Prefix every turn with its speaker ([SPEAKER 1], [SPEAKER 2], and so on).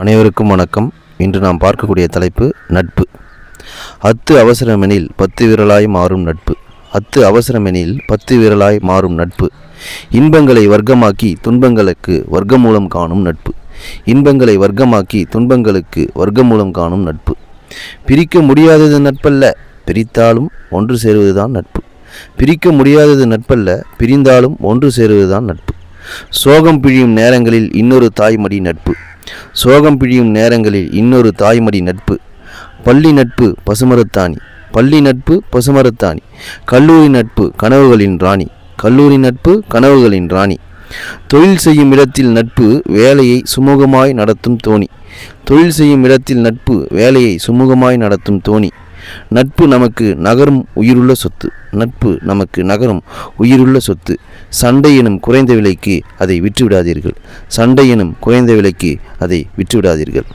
[SPEAKER 1] அனைவருக்கும் வணக்கம். இன்று நாம் பார்க்கக்கூடிய தலைப்பு நட்பு. அத்து அவசரமெனில் பத்து விரலாய் மாறும் நட்பு. அத்து அவசரமெனில் பத்து விரலாய் மாறும் நட்பு. இன்பங்களை வர்க்கமாக்கி துன்பங்களுக்கு வர்க்கமூலம் காணும் நட்பு. இன்பங்களை வர்க்கமாக்கி துன்பங்களுக்கு வர்க்கமூலம் காணும் நட்பு. பிரிக்க முடியாதது நட்பல்ல பிரித்தாலும் ஒன்று சேருவதுதான் நட்பு. பிரிக்க முடியாதது நட்பல்ல பிரிந்தாலும் ஒன்று சேருவதுதான் நட்பு. சோகம் பிழியும் நேரங்களில் இன்னொரு தாய்மடி நட்பு. சோகம் பிழியும் நேரங்களில் இன்னொரு தாய்மடி நட்பு. பள்ளி நட்பு பசுமரத்தாணி. பள்ளி நட்பு பசுமரத்தாணி. கல்லூரி நட்பு கனவுகளின் ராணி. கல்லூரி நட்பு கனவுகளின் ராணி. தொழில் செய்யும் இடத்தில் நட்பு வேலையை சுமூகமாய் நடத்தும் தோணி. தொழில் செய்யும் இடத்தில் நட்பு வேலையை சுமூகமாய் நடத்தும் தோணி. நட்பு நமக்கு நகரும் உயிருள்ள சொத்து. நட்பு நமக்கு நகரும் உயிருள்ள சொத்து. சண்டை எனும் குறைந்த விலைக்கு அதை விற்றுவிடாதீர்கள். சண்டை எனும் குறைந்த விலைக்கு அதை விற்றுவிடாதீர்கள்.